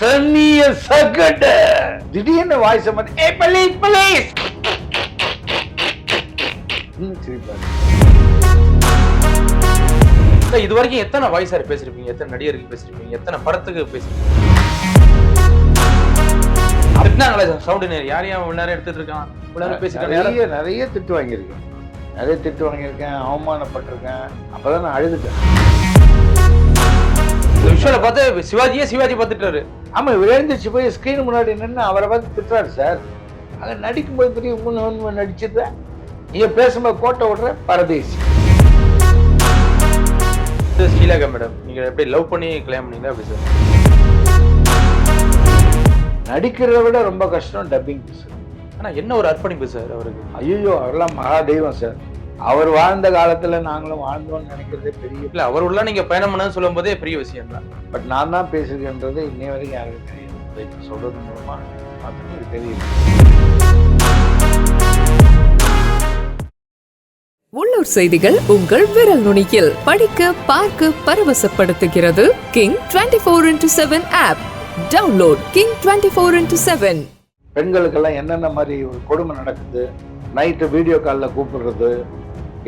சன்னிய சகட திடீர்னு வாய்ஸ் மாத்தி ஏ பலீஸ் பலீஸ் சிரிப்பாரு இது வரைக்கும் எத்தனை வாய்ஸார் பேசிருப்பீங்க? எத்தனை நடிகர்கள் பேசிருப்பீங்க? எத்தனை படத்துக்கு பேசிருப்பீங்க? சவுண்டு நேர் யாரையும் அவன் நேரம் எடுத்துட்டு இருக்கான்? நிறைய நிறைய திட்டு வாங்கியிருக்கேன். நிறைய திட்டு வாங்கியிருக்கேன் அவமானப்பட்டிருக்கேன். அப்பதான் நான் அழுதுட்டேன். விஷயம் பார்த்து சிவாஜியே சிவாஜி பார்த்துட்டாரு. ஆமா இவர் எழுந்திரிச்சு போய் ஸ்கிரீன் முன்னாடி நின்று அவரை பார்த்து திட்டுறாரு சார். அங்க நடிக்கும்போது பெரிய உண்மை உண்மை நடிச்சிருந்த நீங்க பேசும்போது கோட்டை விடுற பரதேசி. ஸ்ரீலேகா மேடம். நீங்க எப்படி லவ் பண்ணி கல்யாணம் பண்ணீங்களா அப்படி சார்? நடிக்கிறத விட ரொம்ப கஷ்டம் டப்பிங் சார் ஆனா என்ன ஒரு அர்ப்பணிப்பு சார் அவருக்கு? ஐயோ அவரெல்லாம் மகா தெய்வம் சார். அவர் வாழ்ந்த காலத்துல நாங்களும் வாழ்ந்தோம்னு நினைக்கிறதே பெரிய இல்ல அவர் உள்ள நீங்க பயணம் பண்ணு சொல்லும் போதே பெரிய விஷயம் தான் பட் நான் தான் பேசுகிறேன்றது இன்னை வரைக்கும் யாருக்கும் தெரியும் சொல்றது மூலமா மாத்திரம் எனக்கு தெரியும் உள்ளூர் செய்திகள் உங்கள் விரல் நுனியில். படிக்க பார்க்க பரவசப்படுத்துகிறது King twenty four into seven app download King twenty four into seven பெண்களுக்கெல்லாம் என்னென்ன மாதிரி ஒரு கொடுமை நடக்குது? நைட்டு வீடியோ காலில் கூப்பிடுறது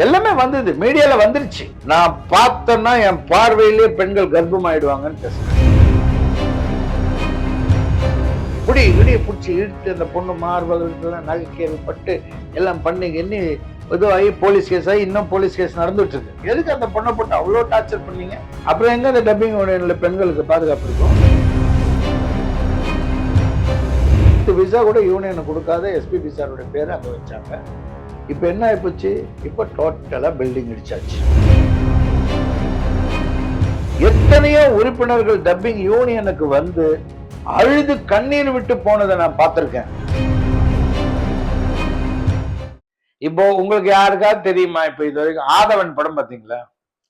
எல்லாமே வந்தது மீடியால வந்துருச்சு. நான் பார்த்தேன்னா என் பார்வையிலே பெண்கள் கர்ப்பமாயிடுவாங்கன்னு பேசுறேன். இப்படி இடிய பிடிச்சி இழுத்து அந்த பொண்ணு மார்பல் நகை கேள்விப்பட்டு எல்லாம் பண்ணி எண்ணி இதுவாகி போலீஸ் கேஸ் ஆகி இன்னும் போலீஸ் கேஸ் நடந்துட்டு இருக்கு எதுக்கு அந்த பொண்ணை போட்டு அவ்வளோ டார்ச்சர் பண்ணீங்க? அப்புறம் எங்க அந்த டப்பிங் உடைய பெண்களுக்கு பாதுகாப்பு இருக்கும் விசா கூட யூனியன் கொடுக்காத எஸ்பிபி சாருடைய பேரை அங்கே வச்சாங்க. இப்போ என்ன ஆயிப்போச்சு? இப்போ டோட்டலா பில்டிங் இடிச்சாச்சு. எத்தனையோ உறுப்பினர்கள் டப்பிங் யூனியனுக்கு வந்து அழுது கண்ணீர் விட்டு போனதை நான் பார்த்திருக்கேன். இப்போ உங்களுக்கு யாருக்காவது தெரியுமா? இப்போ இது வரைக்கும் ஆதவன் படம் பாத்தீங்களா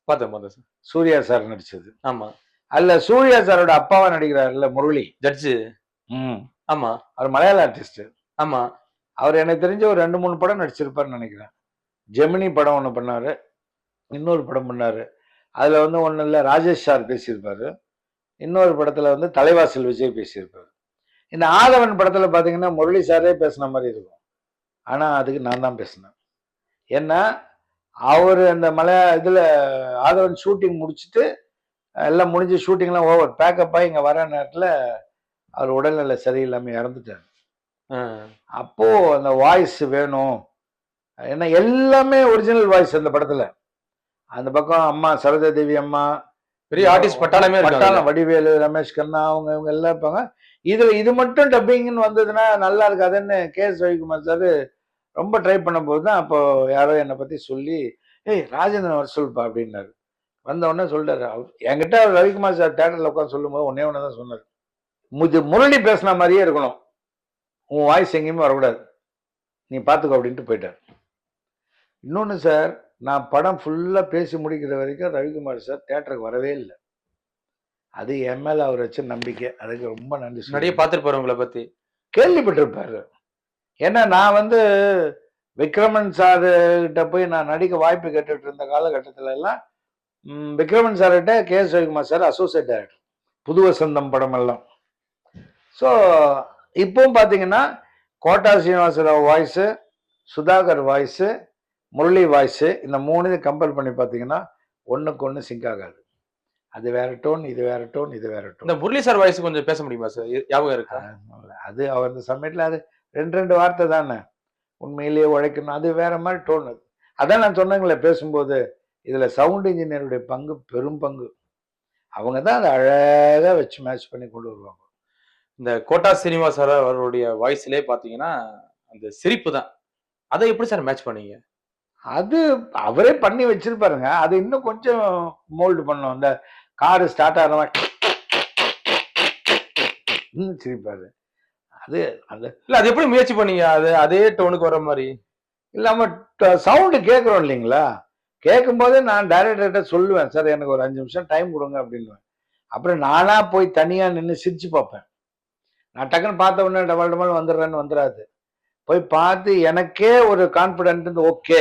பார்த்தேன் பார்த்தேன் சார். சூர்யா சார் நடிச்சது. ஆமா. அல்ல சூர்யா சாரோட அப்பாவா நடிக்கிறாருல்ல முரளி. ஜட்ஜு. ம். ஆமா. அவர் மலையாள ஆர்டிஸ்ட் ஆமா. அவர் எனக்கு தெரிஞ்ச ஒரு ரெண்டு மூணு படம் நடிச்சிருப்பாருன்னு நினைக்கிறேன். ஜெமினி படம் ஒன்று பண்ணார். இன்னொரு படம் பண்ணார். அதில் வந்து ஒன்றும் இல்லை ராஜேஷ் சார் பேசியிருப்பாரு. இன்னொரு படத்தில் வந்து தலைவாசல் விஜய் பேசியிருப்பார். இந்த ஆதவன் படத்தில் பார்த்தீங்கன்னா முரளி சாரே பேசின மாதிரி இருக்கும். ஆனால் அதுக்கு நான் தான் பேசினேன். ஏன்னா அவர் அந்த மலைய இதில் ஆதவன் ஷூட்டிங் முடிச்சுட்டு எல்லாம் முடிஞ்சு ஷூட்டிங்லாம் ஓவர் பேக்கப்பாக இங்கே வர நேரத்தில் அவர் உடல்நிலை சரியில்லாமல் இறந்துட்டார். அப்போ அந்த வாய்ஸ் வேணும். ஏன்னா எல்லாமே ஒரிஜினல் வாய்ஸ் அந்த படத்துல. அந்த பக்கம் அம்மா சரோஜா தேவி அம்மா பெரிய ஆர்டிஸ்ட் பட்டாளமே பட்டாளம் வடிவேலு ரமேஷ் கண்ணா அவங்க இவங்க எல்லாம் இருப்பாங்க. இதுல இது மட்டும் டப்பிங்னு வந்ததுன்னா நல்லா இருக்காதுன்னு கே. எஸ். ரவிக்குமார் சார் ரொம்ப ட்ரை பண்ணும்போது தான் அப்போ யாரோ என்னை பத்தி சொல்லி ஏய் ராஜேந்திரன் வர சொல்லுப்பா அப்படின்னாரு. வந்த உடனே சொல்லிட்டாரு. என்கிட்ட ரவிக்குமார் சார் தேட்டரில் உட்காந்து சொல்லும்போது ஒன்னே ஒன்று தான் சொன்னார். முது முரளி பேசின மாதிரியே இருக்கணும். உன் வாய்ஸ் எங்கேயுமே வரக்கூடாது. நீ பார்த்துக்கோ அப்படின்ட்டு போயிட்டார். இன்னொன்று சார் நான் படம் ஃபுல்லாக பேசி முடிக்கிற வரைக்கும் ரவிக்குமார் சார் தேட்டருக்கு வரவே இல்லை. அது என் மேல அவர் வச்ச நம்பிக்கை. அதுக்கு ரொம்ப நன்றி நிறைய சொல்றேன். பார்த்திருப்பாரு உங்களை பத்தி. கேள்விப்பட்டிருப்பாரு. ஏன்னா நான் வந்து விக்ரமன் சார் கிட்ட போய் நான் நடிக்க வாய்ப்பு கேட்டுட்டு இருந்த காலகட்டத்துல எல்லாம் விக்ரமன் சார்கிட்ட K S Ravikumar sir associate director Pudhu Vasantham படம் எல்லாம். ஸோ இப்பவும் பார்த்தீங்கன்னா Kota Srinivasarao voice Sudhakar voice Murali voice இந்த மூணு கம்பேர் பண்ணி பார்த்தீங்கன்னா ஒண்ணுக்கு ஒன்று சிங்க் ஆகாது. அது வேற டோன் இது வேற டோன் இது வேற டோன் இந்த முரளி சார் வாய்ஸ் கொஞ்சம் பேச முடியுமா சார் ஞாபகம் இருக்கா? அது அவர் அந்த சமயத்தில் அது ரெண்டு ரெண்டு வார்த்தை தானே. உண்மையிலேயே உழைக்கணும். அது வேற மாதிரி டோன் அது. அதான் நான் சொன்னேங்களே பேசும்போது இதுல சவுண்ட் இன்ஜினியருடைய பங்கு பெரும் பங்கு. அவங்க தான் அதை அழகா வச்சு மேட்ச் பண்ணி கொண்டு வருவாங்க. இந்த கோட்டா சீனிவாஸ் சார் அவருடைய வாய்ஸ்லயே பாத்தீங்கன்னா அந்த சிரிப்பு தான். அதை எப்படி சார் மேட்ச் பண்ணீங்க? அது அவரே பண்ணி வச்சிருப்பாருங்க. அது இன்னும் கொஞ்சம் மோல்டு பண்ணோம். அந்த காரு ஸ்டார்ட் ஆகிறவன் ம், சிரிப்பாரு. அது அந்த இல்ல அது எப்படி முயற்சி பண்ணீங்க? அது அதே டோனுக்கு வர மாதிரி. இல்லாம சவுண்டு கேட்குறோம் இல்லைங்களா? கேட்கும்போது நான் டைரக்டர்கிட்ட சொல்லுவேன் சார் எனக்கு ஒரு அஞ்சு நிமிஷம் டைம் கொடுங்க அப்படின்னுவேன். அப்புறம் நானா போய் தனியா நின்று சிரிச்சு பார்ப்பேன். நான் டக்குன்னு பார்த்த உடனே டபுள் டபுள் வந்துடுறேன்னு வந்துடாது. போய் பார்த்து எனக்கே ஒரு கான்ஃபிடென்ட் ஓகே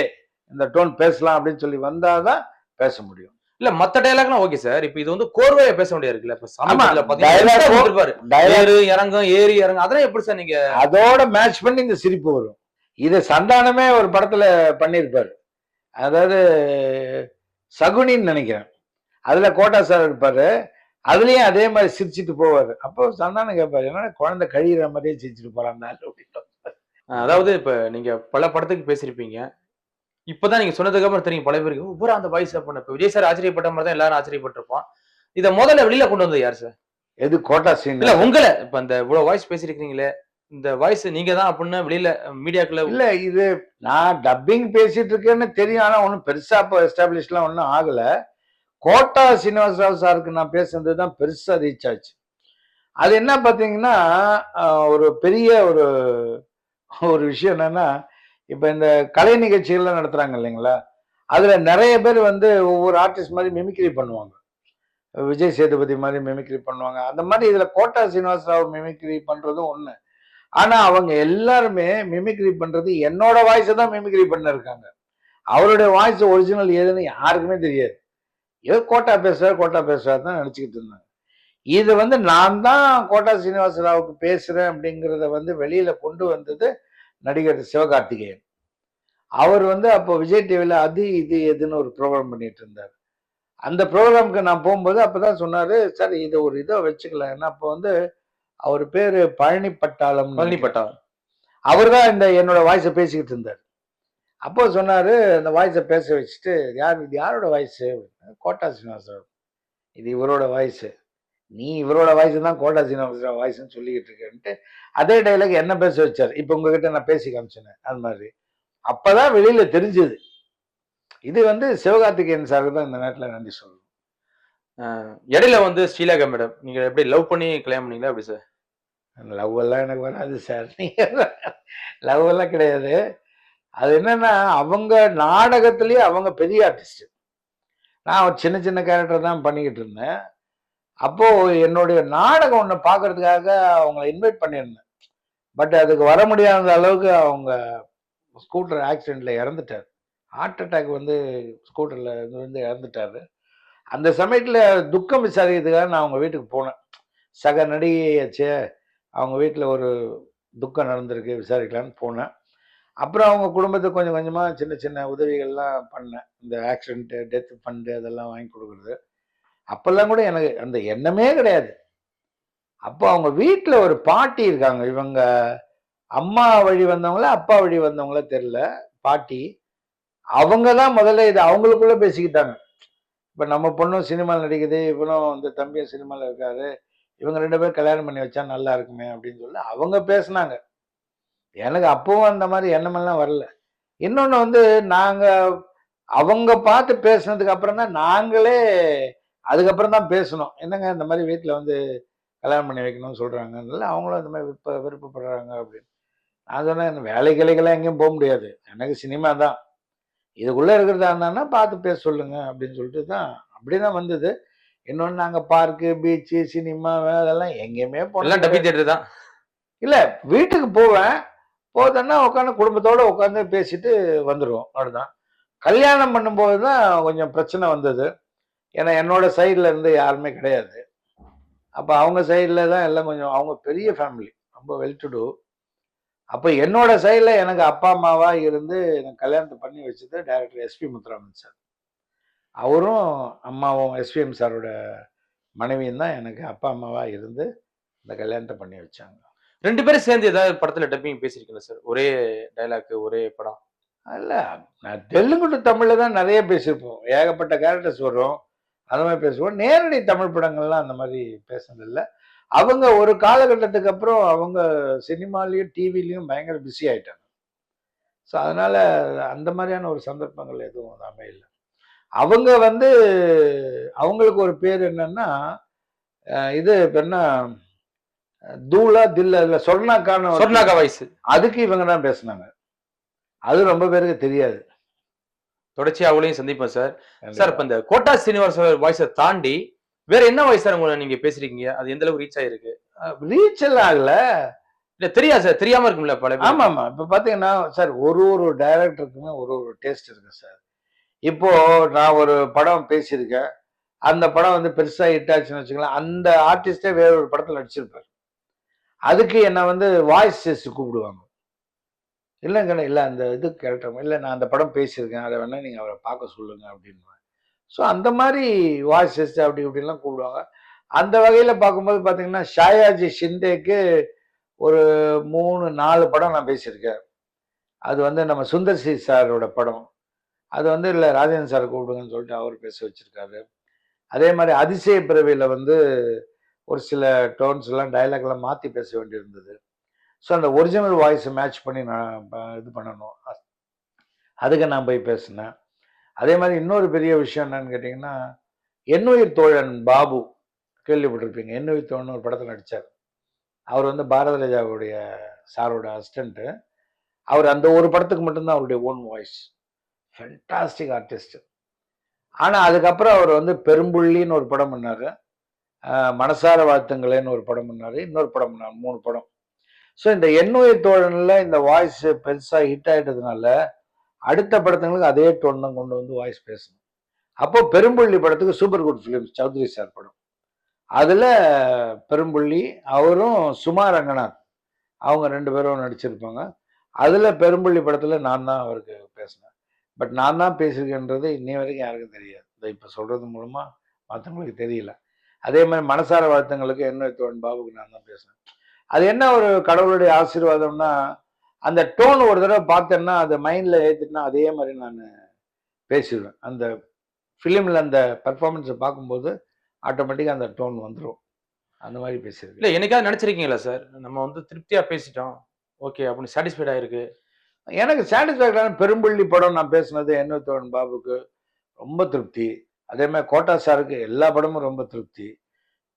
இந்த டோன் பேசலாம் அப்படின்னு சொல்லி வந்தாதான் பேச முடியும். இல்ல மத்த டயலாக்லாம் ஓகே சார் இப்ப இது வந்து கோர்வையா பேச வேண்டியது இருக்குல்ல இப்ப சமீபத்துல பாத்தீங்கன்னா இறங்கும் ஏறி இறங்கும் அதெல்லாம் எப்படி சார் நீங்க? அதோட மேட்ச் பண்ணி இந்த சிரிப்பு வரும். இது சந்தானமே ஒரு படத்துல பண்ணியிருப்பாரு. அதாவது சகுனின்னு நினைக்கிறேன். அதுல கோட்டா சார் இருப்பாரு. அதுலயும் அதே மாதிரி சிரிச்சிட்டு போவாரு. அப்போ சந்தானம் கேட்பாரு என்னடா குழந்தை கழியிற மாதிரியே சிரிச்சிட்டு போறான் அப்படின்னு. அதாவது இப்ப நீங்க பல படத்துக்கு பேசியிருப்பீங்க. இப்பதான் நீங்க சொன்னதுக்கு அப்புறம் தெரியும் பல பேருக்கு ஒவ்வொரு அந்த வாய்ஸ் பண்ண. இப்ப விஜய் சார் ஆச்சரியப்பட்ட மாதிரி தான் எல்லாரும் ஆச்சரியப்பட்டிருப்போம். இத முதல்ல வெளியில கொண்டு வந்தது யார் சார்? எது கோட்டா சீன் இல்ல உங்களை. இப்ப அந்த இவ்வளவு வாய்ஸ் பேசிருக்கீங்களே இந்த வாய்ஸ் நீங்க தான் அப்படின்னு வெளியில மீடியாக்குள்ள இல்ல இது நான் டப்பிங் பேசிட்டு இருக்கேன்னு தெரியும். ஆனா ஒன்றும் பெருசா இப்போ எஸ்டாப்ளிஷ்லாம் ஒன்றும் ஆகல. கோட்டா சீனிவாசராவ் சாருக்கு நான் பேசுனது தான் பெருசாக ரீச் ஆச்சு. அது என்ன பார்த்தீங்கன்னா ஒரு பெரிய ஒரு ஒரு விஷயம் என்னன்னா இப்போ இந்த கலை நிகழ்ச்சிகள்லாம் நடத்துகிறாங்க இல்லைங்களா? அதில் நிறைய பேர் வந்து ஒவ்வொரு ஆர்டிஸ்ட் மாதிரி மிமிக்ரி பண்ணுவாங்க. விஜய் சேதுபதி மாதிரி மிமிக்ரி பண்ணுவாங்க. அந்த மாதிரி இதில் கோட்டா சீனிவாசராவ் மிமிக்ரி பண்ணுறதும் ஒன்று ஆனால் அவங்க எல்லாருமே மிமிக்ரி பண்ணுறது என்னோட வாய்ஸை தான் மிமிக்ரி பண்ணிருக்காங்க. அவருடைய வாய்ஸ் ஒரிஜினல் ஏதுன்னு யாருக்குமே தெரியாது. ஏதோ கோட்டா பேசுறாரு கோட்டா பேசுறாரு தான் நினைச்சுக்கிட்டு இருந்தாங்க. இது வந்து நான் தான் கோட்டா சீனிவாசராவுக்கு பேசுறேன் அப்படிங்கிறத வந்து வெளியில கொண்டு வந்தது நடிகர் சிவகார்த்திகேயன். அவர் வந்து அப்போ விஜய் டிவியில் அது இது எதுன்னு ஒரு ப்ரோக்ராம் பண்ணிட்டு இருந்தார். அந்த ப்ரோக்ராமுக்கு நான் போகும்போது அப்பதான் சொன்னாரு சார் இதை ஒரு இதை வச்சுக்கலாம். ஏன்னா அப்போ வந்து அவர் பேரு பழனி பட்டாளம் அவர் தான் இந்த என்னோட வாய்ஸை பேசிக்கிட்டு இருந்தார். அப்போ சொன்னாரு அந்த வாய்ஸை பேச வச்சுட்டு யார் இது யாரோட வாய்ஸு கோட்டா சீனிவாசராவ் இது இவரோட வாய்ஸு நீ இவரோட வாய்ஸ் தான் கோட்டா சீனிவாசராவ் வாய்ஸ்னு சொல்லிக்கிட்டு இருக்கேன்ட்டு. அதே டைலாக் என்ன பேச வச்சார்? இப்போ உங்ககிட்ட நான் பேசி காமிச்சேன் அது மாதிரி. அப்பதான் வெளியில தெரிஞ்சது. இது வந்து சிவகார்த்திகேயன் சாருக்கு தான் இந்த நேரத்தில் நன்றி சொல்லணும். இடையில வந்து ஸ்ரீலேகா மேடம். நீங்க எப்படி லவ் பண்ணி கல்யாணம் பண்ணீங்களா? எப்படி சார்? லவ் எல்லாம் எனக்கு வராது சார். நீங்க லவ் எல்லாம் கிடையாது. அது என்னன்னா அவங்க நாடகத்திலேயே அவங்க பெரிய ஆர்டிஸ்ட் நான் ஒரு சின்ன சின்ன கேரக்டர் தான் பண்ணிக்கிட்டு இருந்தேன். அப்போது என்னுடைய நாடகம் ஒன்று பார்க்கறதுக்காக அவங்கள இன்வைட் பண்ணியிருந்தேன். பட் அதுக்கு வர முடியாத அளவுக்கு அவங்க ஸ்கூட்டர் ஆக்சிடெண்ட்டில் இறந்துட்டார். ஹார்ட் அட்டாக் வந்து ஸ்கூட்டரில் வந்து இறந்துட்டாரு. அந்த சமயத்தில் துக்கம் விசாரிக்கிறதுக்காக நான் அவங்க வீட்டுக்கு போனேன். சக நடிகையாச்சே அவங்க வீட்டில் ஒரு துக்கம் நடந்திருக்கு விசாரிக்கலான்னு போனேன். அப்புறம் அவங்க குடும்பத்துக்கு கொஞ்சம் கொஞ்சமாக சின்ன சின்ன உதவிகள்லாம் பண்ணேன் இந்த ஆக்சிடென்ட்டு டெத் ஃபண்டு அதெல்லாம் வாங்கி கொடுக்குறது. அப்போல்லாம் கூட எனக்கு அந்த எண்ணமே கிடையாது. அப்போ அவங்க வீட்டில் ஒரு பாட்டி இருக்காங்க. இவங்க அம்மா வழி வந்தவங்களா அப்பா வழி வந்தவங்களா தெரில பாட்டி அவங்க தான் முதல்ல இது அவங்களுக்குள்ள பேசிக்கிட்டாங்க. இப்போ நம்ம பொண்ணும் சினிமாவில் நடிக்குது இவனும் இந்த தம்பியும் சினிமாவில் இருக்காரு. இவங்க ரெண்டு பேரும் கல்யாணம் பண்ணி வச்சா நல்லா இருக்குமே அப்படின்னு சொல்லி அவங்க பேசினாங்க. எனக்கு அப்பவும் அந்த மாதிரி எண்ணமெல்லாம் வரல. இன்னொன்று வந்து நாங்கள் அவங்க பார்த்து பேசுனதுக்கு அப்புறம் தான் நாங்களே அதுக்கப்புறம் தான் பேசணும். என்னங்க இந்த மாதிரி வீட்டில் வந்து கல்யாணம் பண்ணி வைக்கணும்னு சொல்கிறாங்கனால அவங்களும் இந்த மாதிரி விருப்ப விருப்பப்படுறாங்க அப்படின்னு. நான் சொன்னேன் "இந்த வேலை கிளைக்கெல்லாம் எங்கேயும் போக முடியாது. எனக்கு சினிமா தான். இதுக்குள்ளே இருக்கிறதா இருந்தாங்கன்னா பார்த்து பேச சொல்லுங்க அப்படின்னு சொல்லிட்டு தான் அப்படி தான் வந்தது. இன்னொன்று நாங்கள் பார்க்கு பீச்சு சினிமா அதெல்லாம் எங்கேயுமே போனோம் டப்பி தேட்டர் தான். இல்ல வீட்டுக்கு போவேன். போதுன்னா உட்காந்து குடும்பத்தோடு உட்காந்து பேசிட்டு வந்துடுவோம் அவ்வளோதான் கல்யாணம் பண்ணும்போது தான் கொஞ்சம் பிரச்சனை வந்தது. ஏன்னா என்னோட சைடில் இருந்து யாருமே கிடையாது. அப்போ அவங்க சைடில் தான் எல்லாம் கொஞ்சம் அவங்க பெரிய ஃபேமிலி ரொம்ப வெல் டு டூ அப்போ என்னோட சைடில் எனக்கு அப்பா அம்மாவாக இருந்து எனக்கு கல்யாணத்தை பண்ணி வச்சது டைரக்டர் எஸ்பி முத்துராமன் சார் அவரும் அம்மாவும் எஸ்பிஎம் சாரோட மனைவியும் தான் எனக்கு அப்பா அம்மாவாக இருந்து இந்த கல்யாணத்தை பண்ணி வச்சாங்க. ரெண்டு பேரும் சேர்ந்து ஏதாவது படத்துல டப்பிங் பேசியிருக்கீங்க சார் ஒரே டைலாக் ஒரே படம். அல்ல நான் தெலுங்கு டு தமிழ்ல தான் நிறைய பேசியிருப்போம். ஏகப்பட்ட கேரக்டர்ஸ் வரும் அந்த மாதிரி பேசுவோம். நேரடி தமிழ் படங்கள்லாம் அந்த மாதிரி பேசுனதில்லை. அவங்க ஒரு காலகட்டத்துக்கு அப்புறம் அவங்க சினிமாலையும் டிவிலையும் பயங்கர பிஸி ஆயிட்டாங்க. ஸோ அதனால அந்த மாதிரியான ஒரு சந்தர்ப்பங்கள் எதுவும் அமையல. அவங்க வந்து அவங்களுக்கு ஒரு பேர் என்னன்னா இது இப்போ என்ன தூளா தில்ல இல்ல சொர்ணாக்கான சொர்ணாக்கா வாய்ஸ் அதுக்கு இவங்க தான் பேசுனாங்க. அது ரொம்ப பேருக்கு தெரியாது. தொடர்ச்சி அவங்களையும் சந்திப்போம் சார். சார் இப்ப இந்த கோட்டா சீனிவாச வாய்ஸை தாண்டி வேற என்ன வாய்ஸ் சார் உங்களை நீங்க பேசுறீங்க அது எந்த அளவுக்கு ரீச் ஆயிருக்கு? ரீச் எல்லாம் ஆகல. இல்ல தெரியாது சார் தெரியாம இருக்கும்ல பல ஆமா ஆமா இப்ப பாத்தீங்கன்னா சார் ஒரு ஒரு டைரக்டருக்குமே ஒரு ஒரு டேஸ்ட் இருக்கு சார். இப்போ நான் ஒரு படம் பேசியிருக்கேன். அந்த படம் வந்து பெருசா ஹிட் ஆச்சுன்னு வச்சுக்கலாம் அந்த ஆர்டிஸ்டே வேற ஒரு படத்துல நடிச்சிருப்பார். அதுக்கு என்னை வந்து வாய்ஸ் டெஸ்ட் கூப்பிடுவாங்க. இல்லைங்கண்ணே இல்லை அந்த இது கேரக்டர் இல்லை நான் அந்த படம் பேசியிருக்கேன் அதை வேணால் நீங்கள் அவரை பார்க்க சொல்லுங்க அப்படின்வாங்க ஸோ அந்த மாதிரி வாய்ஸ் டெஸ்ட் அப்படி இப்படிலாம் கூப்பிடுவாங்க. அந்த வகையில் பார்க்கும்போது பார்த்தீங்கன்னா ஷாயாஜி ஷிண்டேக்கு ஒரு மூணு நாலு படம் நான் பேசியிருக்கேன். அது வந்து நம்ம சுந்தர் சி சாரோட படம். அது வந்து இல்லை ராஜேந்திர சார் கூப்பிடுங்கன்னு சொல்லிட்டு அவர் பேச வச்சுருக்காரு. அதே மாதிரி அதிசய பிறவியில் வந்து ஒரு சில டோன்ஸ் எல்லாம் மாற்றி பேச வேண்டியிருந்தது. ஸோ அந்த ஒரிஜினல் வாய்ஸை மேட்ச் பண்ணி நான் இது பண்ணணும். அதுக்கு நான் போய் பேசினேன். அதே மாதிரி இன்னொரு பெரிய விஷயம் என்னன்னு கேட்டிங்கன்னா என்னுயிர் தோழன் பாபு. கேள்விப்பட்டிருப்பீங்க. என்னுயிர் தோழன் ஒரு படத்தில் நடித்தார் அவர் வந்து பாரத ராஜாவுடைய சாரோட அசிஸ்டண்ட்டு அவர் அந்த ஒரு படத்துக்கு மட்டும்தான் அவருடைய ஓன் வாய்ஸ் ஃபென்டாஸ்டிக் ஆர்டிஸ்ட் ஆனால் அதுக்கப்புறம் அவர் வந்து பெரும்புள்ளின்னு ஒரு படம் பண்ணார். மனசார வாழ்த்துங்களேன்னு ஒரு படம் பண்ணார். இன்னொரு படம் பண்ணார். மூணு படம். ஸோ இந்த எண்ணுயிர் தோழனில் இந்த வாய்ஸ் பெருசாக ஹிட் ஆயிட்டதுனால அடுத்த படத்துங்களுக்கு அதே டோன் தான் கொண்டு வந்து வாய்ஸ் பேசணும். அப்போ பெரும்புள்ளி படத்துக்கு super good films Chowdary sir படம். அதில் பெரும்புள்ளி அவரும் சுமா ரங்கநாத். அவங்க ரெண்டு பேரும் நடிச்சிருப்பாங்க. அதில் பெரும்புள்ளி படத்தில் நான் தான் அவருக்கு பேசினேன். பட் நான் தான் பேசியிருக்கேன்றது இன்னி வரைக்கும் யாருக்கும் தெரியாது. இதை இப்போ சொல்கிறது மூலமாக மற்றவங்களுக்கு தெரியல. அதே மாதிரி மனசார வாழ்த்துங்களுக்கு என்ன தோழன் பாபுக்கு நான் தான் பேசினேன் அது என்ன ஒரு கடவுளுடைய ஆசீர்வாதம்னா அந்த டோன் ஒரு தடவை பார்த்தேன்னா அதை மைண்டில் ஏற்றிட்டுனா அதே மாதிரி நான் பேசிடுவேன். அந்த ஃபிலிமில் அந்த பர்ஃபார்மன்ஸை பார்க்கும்போது ஆட்டோமேட்டிக்காக அந்த டோன் வந்துடும் அந்த மாதிரி பேசியிருக்கேன். இல்ல என்னைக்காவது நினைச்சிருக்கீங்களா சார் நம்ம வந்து திருப்தியா பேசிட்டோம். ஓகே அப்படின்னு சாட்டிஸ்ஃபைட் ஆயிருக்கு. எனக்கு சாட்டிஸ்ஃபேக்டான பெரும்பள்ளி படம் நான் பேசுனது என்ன தோழன் பாபுக்கு? ரொம்ப திருப்தி. அதே மாதிரி கோட்டா சாருக்கு எல்லா படமும் ரொம்ப திருப்தி.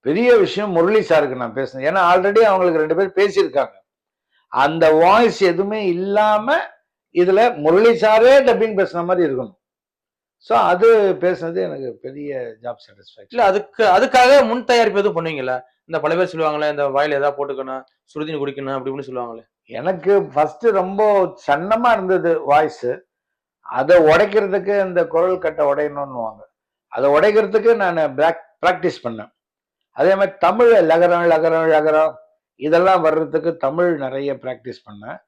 பெரிய விஷயம் முரளி சாருக்கு நான் பேசினேன். ஏன்னா ஆல்ரெடி அவங்களுக்கு ரெண்டு பேர் பேசியிருக்காங்க. அந்த வாய்ஸ் எதுவுமே இல்லாம இதுல முரளி சாரே டப்பிங் பேசுன மாதிரி இருக்கணும். ஸோ அது பேசுனது எனக்கு பெரிய ஜாப் சாட்டிஸ்ஃபேக்ஷன் இல்ல அதுக்கு அதுக்காக முன் தயாரிப்பு எதுவும் பண்ணுவீங்களா இந்த பல பேர் சொல்லுவாங்களே இந்த வாயில ஏதாவது போட்டுக்கணும் சுடுதண்ணி குடிக்கணும் அப்படி இப்படின்னு சொல்லுவாங்களே எனக்கு ஃபர்ஸ்ட் ரொம்ப சன்னமா இருந்தது வாய்ஸ் அதை உடைக்கிறதுக்கு இந்த குரல் கட்டை உடையணும்னுவாங்க. அதை உடைக்கிறதுக்கு நான் ப்ராக்டிஸ் பண்ணேன். அதே மாதிரி தமிழ் லகரம் லகரம் லகரம் இதெல்லாம் வர்றதுக்கு தமிழ் நிறைய ப்ராக்டிஸ் பண்ணேன்.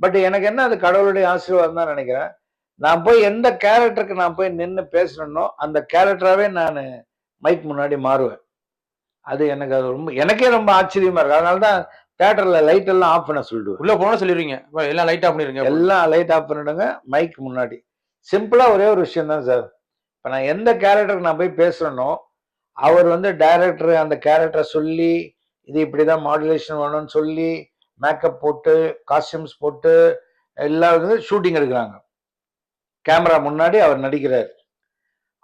பட் எனக்கு என்ன அது கடவுளுடைய ஆசீர்வாதம் தான் நினைக்கிறேன். நான் போய் எந்த கேரக்டருக்கு நான் போய் நின்று பேசணுன்னோ அந்த கேரக்டராகவே நான் மைக் முன்னாடி மாறுவேன். அது எனக்கு அது ரொம்ப எனக்கே ரொம்ப ஆச்சரியமா இருக்கு. அதனால தான் தேட்டரில் லைட் எல்லாம் ஆஃப் பண்ண சொல்லிடுவேன் உள்ள போனா சொல்லிடுவீங்க "அப்பா, எல்லாம் லைட் ஆஃப் பண்ணிருங்க எல்லாம் லைட் ஆஃப் பண்ணிடுங்க மைக் முன்னாடி. சிம்பிளா ஒரே ஒரு விஷயம் தான் சார். இப்போ நான் எந்த கேரக்டருக்கு நான் போய் பேசுகிறேனோ அவர் வந்து டைரக்டர் அந்த கேரக்டரை சொல்லி இது இப்படி தான் மாடுலேஷன் வேணும்னு சொல்லி மேக்கப் போட்டு காஸ்டியூம்ஸ் போட்டு எல்லாம் வந்து ஷூட்டிங் எடுக்கிறாங்க. கேமரா முன்னாடி அவர் நடிக்கிறார்.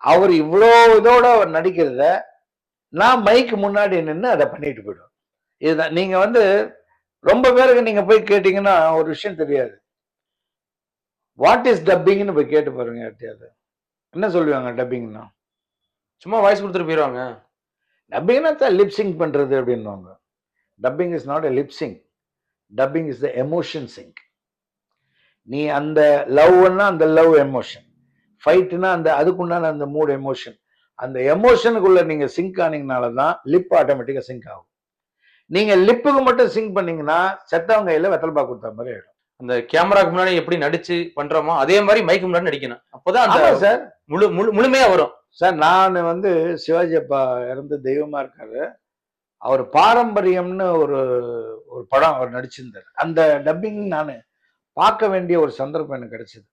அவர் இவ்வளோ இதோட அவர் நடிக்கிறத நான் மைக்கு முன்னாடி நின்று அதை பண்ணிட்டு போயிடுவேன். இதுதான். நீங்கள் வந்து ரொம்ப பேருக்கு நீங்கள் போய் கேட்டிங்கன்னா ஒரு விஷயம் தெரியாது. வாட் இஸ் டப்பிங்னு போய் கேட்டு பாருங்க யார்ட்டையாவது. என்ன சொல்லுவாங்க டப்பிங்னா சும்மா வாய்ஸ் கொடுத்துட்டு போயிடுவாங்க டப்பிங்னா தான் லிப்சிங் பண்ணுறது அப்படின்னுவாங்க. Dubbing is not a lip sync dubbing is the emotion sync நீ அந்த லவ்னா அந்த லவ் எமோஷன் ஃபைட்டுனா அந்த அதுக்குண்டான அந்த மூட் எமோஷன் அந்த எமோஷனுக்குள்ள நீங்க சிங்க் ஆனீங்கனால தான் லிப் ஆட்டோமேட்டிக்காக சிங்க் ஆகும். நீங்க லிப்புக்கு மட்டும் சிங்க் பண்ணீங்கன்னா செத்தவங்க கையில் வெத்தல் பாக்கு கொடுத்த மாதிரி ஆயிடும். அந்த கேமராக்கு முன்னாடி எப்படி நடிச்சு பண்றோமோ அதே மாதிரி மைக்கு முன்னாடி நடிக்கணும். அப்போதான் அந்த சார். முழு முழு முழுமையா வரும். சார் நான் வந்து சிவாஜி அப்பா இறந்து தெய்வமா இருக்காரு. அவர் பாரம்பரியம்னு ஒரு ஒரு படம் அவர் நடிச்சிருந்தார். அந்த டப்பிங் நான் பார்க்க வேண்டிய ஒரு சந்தர்ப்பம் எனக்கு கிடைச்சது.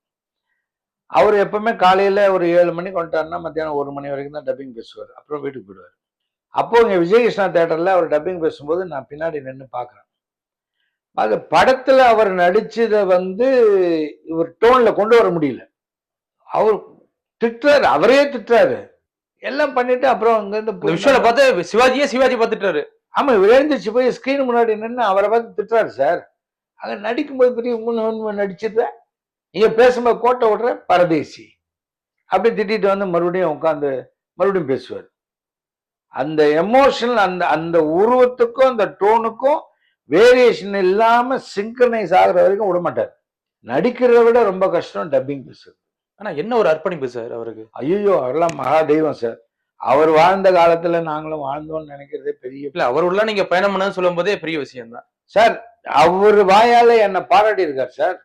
அவர் எப்பவுமே காலையில ஒரு ஏழு மணிக்கு வந்துட்டாருன்னா மத்தியானம் ஒரு மணி வரைக்கும் தான் டப்பிங் பேசுவார். அப்புறம் வீட்டுக்கு போயிடுவார். அப்போ இங்க விஜயகிருஷ்ணா தேட்டர்ல அவர் டப்பிங் பேசும்போது நான் பின்னாடி நின்று பார்க்குறேன். அது படத்துல அவர் நடிச்சதை வந்து இவர் டோன்ல கொண்டு வர முடியல. அவர் திட்டுறாரு அவரே திட்டுறாரு. எல்லாம் பண்ணிட்டு அப்புறம் அங்க இந்த இருந்து விஷுவல பார்த்து சிவாஜியே சிவாஜி பார்த்துட்டாரு. ஆமா இவர் எழுந்திரிச்சு போய் ஸ்கிரீன் முன்னாடி நின்று அவரை பார்த்து திட்டுறாரு சார் அங்க நடிக்கும்போது பெரிய உண்மை நடிச்சிருந்த நீங்க பேசும்போது கோட்டை விடுற பரதேசி. அப்படி திட்டிட்டு வந்து மறுபடியும் உட்காந்து மறுபடியும் பேசுவார். அந்த எமோஷனல் அந்த அந்த உருவத்துக்கும் அந்த டோனுக்கும் வேரியேஷன் இல்லாம சிங்க்ரனைஸ் ஆகுற வரைக்கும் விட மாட்டார். நடிக்கிறத விட ரொம்ப கஷ்டம் டப்பிங் பேசுறது ஆனா என்ன ஒரு அர்ப்பணிப்பு சார் அவருக்கு? ஐயோ அவரெல்லாம் மகா தெய்வம் சார் அவர் வாழ்ந்த காலத்துல நாங்களும் வாழ்ந்தோம்னு நினைக்கிறதே பெரிய இல்ல அவர் உள்ள நீங்க பயணம் பண்ணு சொல்லும் போதே பெரிய விஷயம் தான் சார் அவர் வாயால என்னை பாராட்டி இருக்கார் சார்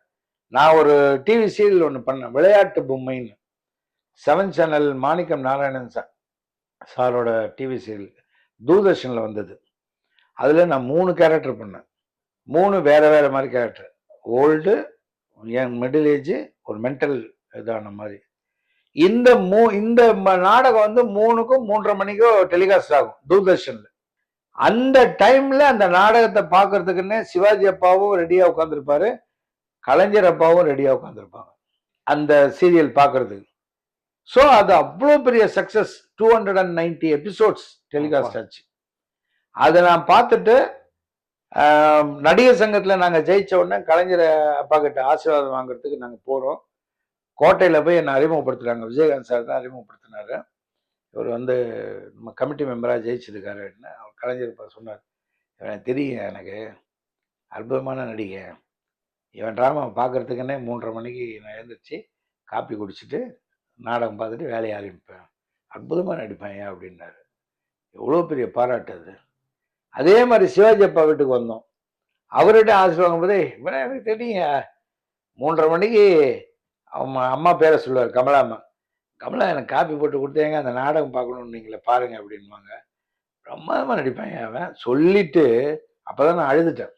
நான் ஒரு டிவி சீரியல் ஒன்று பண்ணேன் விளையாட்டு பொம்மைன்னு. Seven channel Manickam Narayanan sir சாரோட டிவி சீரியல் தூர்தர்ஷனில் வந்தது. அதில் நான் மூணு கேரக்டர் பண்ணேன். மூணு வேற வேற மாதிரி character old and middle age ஒரு மென்டல் இதான மாதிரி. இந்த மூ இந்த நாடகம் வந்து மூணுக்கும் மூன்றரை மணிக்கோ டெலிகாஸ்ட் ஆகும் தூர்தர்ஷன்ல. அந்த டைம்ல அந்த நாடகத்தை பார்க்கறதுக்குன்னே சிவாஜி அப்பாவும் ரெடியா உட்காந்துருப்பாரு கலைஞர் அப்பாவும் ரெடியா உட்காந்துருப்பாங்க அந்த சீரியல் பார்க்கறதுக்கு. ஸோ அது அவ்வளோ பெரிய success two hundred and ninety episodes telecast ஆச்சு. அதை நான் பார்த்துட்டு நடிகர் சங்கத்தில் நாங்கள் ஜெயித்த உடனே கலைஞர் அப்பா கிட்ட ஆசீர்வாதம் வாங்குறதுக்கு நாங்கள் போகிறோம் கோட்டையில் போய் என்னை அறிமுகப்படுத்துகிறாங்க விஜயகாந்த் சார் தான் அறிமுகப்படுத்தினார். இவர் வந்து நம்ம கமிட்டி மெம்பராக ஜெயிச்சிருக்காருன்னு அவர் கலைஞர் இப்போ சொன்னார். இவன் தெரியும் எனக்கு. அற்புதமான நடிகை. இவன் ட்ராமா பார்க்கறதுக்குன்னே மூன்றரை மணிக்கு நான் எழுந்திரிச்சு காப்பி குடிச்சிட்டு நாடகம் பார்த்துட்டு வேலையை ஆரம்பிப்பேன். அற்புதமாக நடிப்பேன் ஏன் அப்படின்னாரு. எவ்வளோ பெரிய பாராட்டு அது. அதே மாதிரி சிவாஜி அப்பா வீட்டுக்கு வந்தோம். அவர்கிட்ட ஆசீர்வாதம் போதே இவனை எனக்கு தெரியுங்க. மூன்றரை மணிக்கு அவங்க அம்மா பேரை சொல்லுவார் கமலா அம்மா கமலா எனக்கு காப்பி போட்டு கொடுத்தேங்க அந்த நாடகம் பார்க்கணும்னு நீங்களே பாருங்க அப்படின்வாங்க பிரமாதமாக நடிப்பாங்க அவன். சொல்லிட்டு அப்பதான் நான் அழுதுட்டேன்.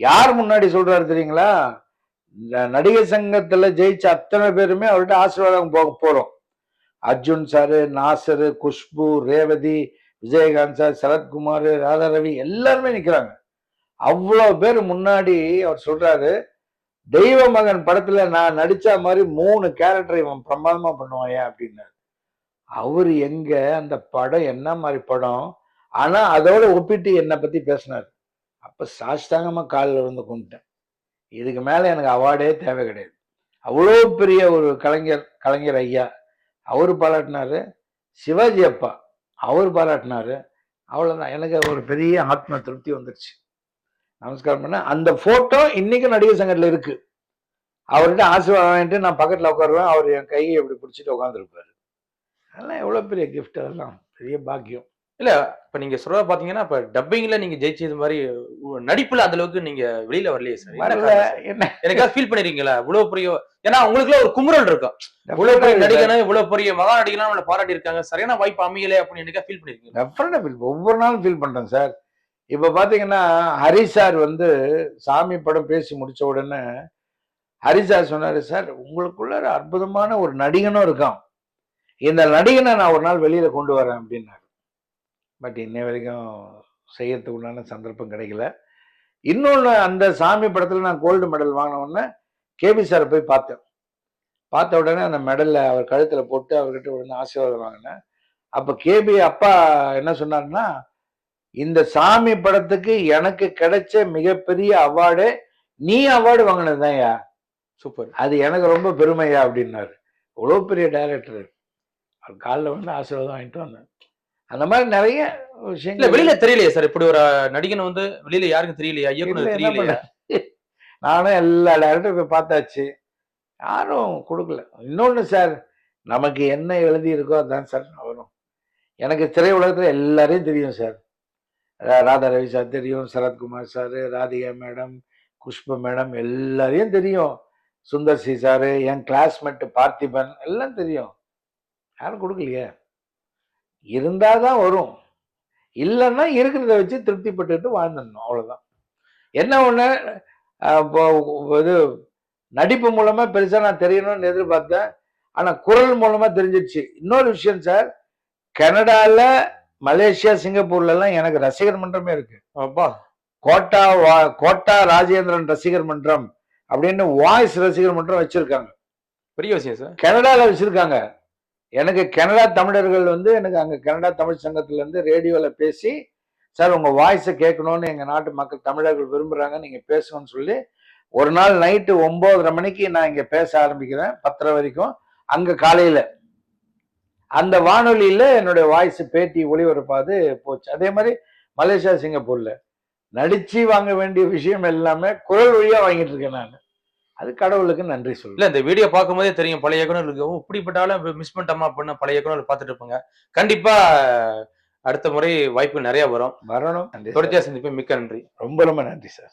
யார் முன்னாடி சொல்றாரு தெரியுங்களா? இந்த நடிகர் சங்கத்தில் ஜெயிச்ச அத்தனை பேருமே அவர்கிட்ட ஆசீர்வாதம் போக போகிறோம் அர்ஜுன் சாரு நாசரு குஷ்பு ரேவதி விஜயகாந்த் சார் சரத்குமார் ராதா ரவி எல்லாருமே நிற்கிறாங்க அவ்வளோ பேர் முன்னாடி அவர் சொல்றாரு தெய்வ மகன் படத்துல நான் நடிச்ச மாதிரி மூணு கேரக்டர் இவன் பிரமாதமா பண்ணுவாயா அப்படின்னாரு. அவர் எங்க அந்த படம் என்ன மாதிரி படம்? ஆனா அதோட ஒப்பிட்டு என்னை பத்தி பேசினார். அப்ப சாஷ்டாங்கமா காலில் விழுந்து கும்பிட்டேன். இதுக்கு மேல எனக்கு அவார்டே தேவை கிடையாது. அவ்வளோ பெரிய ஒரு கலைஞர் கலைஞர் ஐயா. அவர் பாராட்டினாரு. சிவாஜி அப்பா அவர் பாராட்டினாரு. அவ்வளோதான் எனக்கு ஒரு பெரிய ஆத்ம திருப்தி வந்துருச்சு. நமஸ்காரம் பண்ண அந்த ஃபோட்டோ இன்னைக்கு நடிகர் சங்கத்தில் இருக்கு. அவர்கிட்ட ஆசீர்வாதம் வாங்கிட்டு நான் பக்கத்தில் உட்காருவேன். அவர் என் கையை இப்படி பிடிச்சிட்டு உட்காந்துருப்பாரு அதெல்லாம் எவ்வளோ பெரிய கிஃப்ட் அதெல்லாம். பெரிய பாக்கியம். இல்ல இப்ப நீங்க சொல்ற பாத்தீங்கன்னா இப்ப டப்பிங்ல நீங்க ஜெயிச்சது மாதிரி நடிப்புல அந்த அளவுக்கு நீங்க வெளியில வரலையே சார் எனக்காவது ஃபீல் பண்ணிருக்கீங்களா இவ்வளவு பெரிய ஏன்னா உங்களுக்குள்ள ஒரு குமுறல் இருக்கும். இவ்வளவு பெரிய நடிகனும் இவ்வளவு பெரிய மகா நடிகனும் நம்மள பாராட்டி இருக்காங்க. சரியான வாய்ப்பு அமையல அப்படின்னு எனக்கா ஃபீல் பண்ணிருக்கீங்க டெஃபரெண்டா ஃபீல் ஒவ்வொரு நாளும் ஃபீல் பண்றேன் சார் இப்ப பாத்தீங்கன்னா ஹரி சார் வந்து சாமி படம் பேசி முடிச்ச உடனே ஹரி சார் சொன்னாரு சார் உங்களுக்குள்ள ஒரு அற்புதமான ஒரு நடிகனும் இருக்கான். இந்த நடிகனை நான் ஒரு நாள் வெளியில கொண்டு வரேன் அப்படின்னாரு. பட் இன்னை வரைக்கும் செய்யறதுக்கு உண்டான சந்தர்ப்பம் கிடைக்கல. இன்னொன்று அந்த சாமி படத்துல நான் கோல்டு மெடல் வாங்கின உடனே கேபி சாரை போய் பார்த்தேன். பார்த்த உடனே அந்த மெடலை அவர் கழுத்துல போட்டு அவர்கிட்ட உடனே ஆசீர்வாதம் வாங்கினேன். அப்ப கேபி அப்பா என்ன சொன்னாருன்னா இந்த சாமி படத்துக்கு எனக்கு கிடைச்ச மிகப்பெரிய அவார்டு நீ அவார்டு வாங்கினதுதான்யா சூப்பர் அது எனக்கு ரொம்ப பெருமையா அப்படின்னாரு. இவ்வளோ பெரிய டைரக்டர் அவர் காலில் வந்து ஆசீர்வாதம் வாங்கிட்டு வந்தேன் அந்த மாதிரி நிறைய விஷயங்கள் வெளியில தெரியலையே சார். இப்படி ஒரு நடிகன் வந்து வெளியில யாருக்கும் தெரியலையா? இயக்குனர் தெரியலையா? நானும் எல்லா டேரக்டரும் போய் பார்த்தாச்சு. யாரும் கொடுக்கல. இன்னொன்று சார் நமக்கு என்ன எழுதி இருக்கோ அதான் சார் வரும் எனக்கு திரை உலகத்தில் எல்லாரையும் தெரியும் சார். ராதா ரவி சார் தெரியும் Sarathkumar sir Radhika madam Khushbu madam எல்லாரையும் தெரியும். சுந்தர் சி சார் என் கிளாஸ்மேட் பார்த்திபன் எல்லாம் தெரியும். யாரும் கொடுக்கலையே? இருந்தால் தான் வரும். இல்லைன்னா இருக்கிறத வச்சு திருப்திப்பட்டுட்டு வாழ்ந்துடணும். அவ்வளோதான் என்ன ஒன்று இது நடிப்பு மூலமா பெருசா நான் தெரியணும்னு எதிர்பார்த்தேன். ஆனா குரல் மூலமா தெரிஞ்சிடுச்சு இன்னொரு விஷயம் சார் கனடால மலேசியா சிங்கப்பூர்ல எல்லாம் எனக்கு ரசிகர் மன்றமே இருக்கு. அப்பா. கோட்டா வா- கோட்டா ராஜேந்திரன் ரசிகர் மன்றம் அப்படின்னு வாய்ஸ் ரசிகர் மன்றம் வச்சிருக்காங்க. பெரிய விஷயம் சார். கனடால வச்சிருக்காங்க. எனக்கு கனடா தமிழர்கள் வந்து எனக்கு அங்கே கனடா தமிழ் சங்கத்துல இருந்து பேசி சார் உங்கள் வாய்ஸை கேட்கணும்னு எங்கள் நாட்டு மக்கள் தமிழர்கள் விரும்புகிறாங்க நீங்கள் பேசணும்னு சொல்லி ஒரு நாள் நைட்டு ஒம்போதரை மணிக்கு நான் இங்கே பேச ஆரம்பிக்கிறேன் பத்தரை வரைக்கும் அங்கே காலையில். அந்த வானொலியில் என்னுடைய வாய்ஸ் பேட்டி ஒளிபரப்பாது போச்சு. அதே மாதிரி மலேசியா சிங்கப்பூரில். நடிச்சு வாங்க வேண்டிய விஷயம் எல்லாமே குரல் வழியாக வாங்கிட்டு இருக்கேன் நான். அது கடவுளுக்கு நன்றி சொல்லுங்க இல்ல இந்த வீடியோ பார்க்கும்போதே தெரியும். பழைய இயக்குனர்களுக்கு ஓ இப்படிப்பட்டாலும் மிஸ் பண்ணிட்டோமா அப்படின்னு பழைய இயக்குனர் பார்த்துட்டு இருப்பாங்க. கண்டிப்பா அடுத்த முறை வாய்ப்பு நிறைய வரும். வரணும். தொடர்ச்சியா சந்திப்பேன் மிக்க நன்றி. ரொம்ப ரொம்ப நன்றி சார்.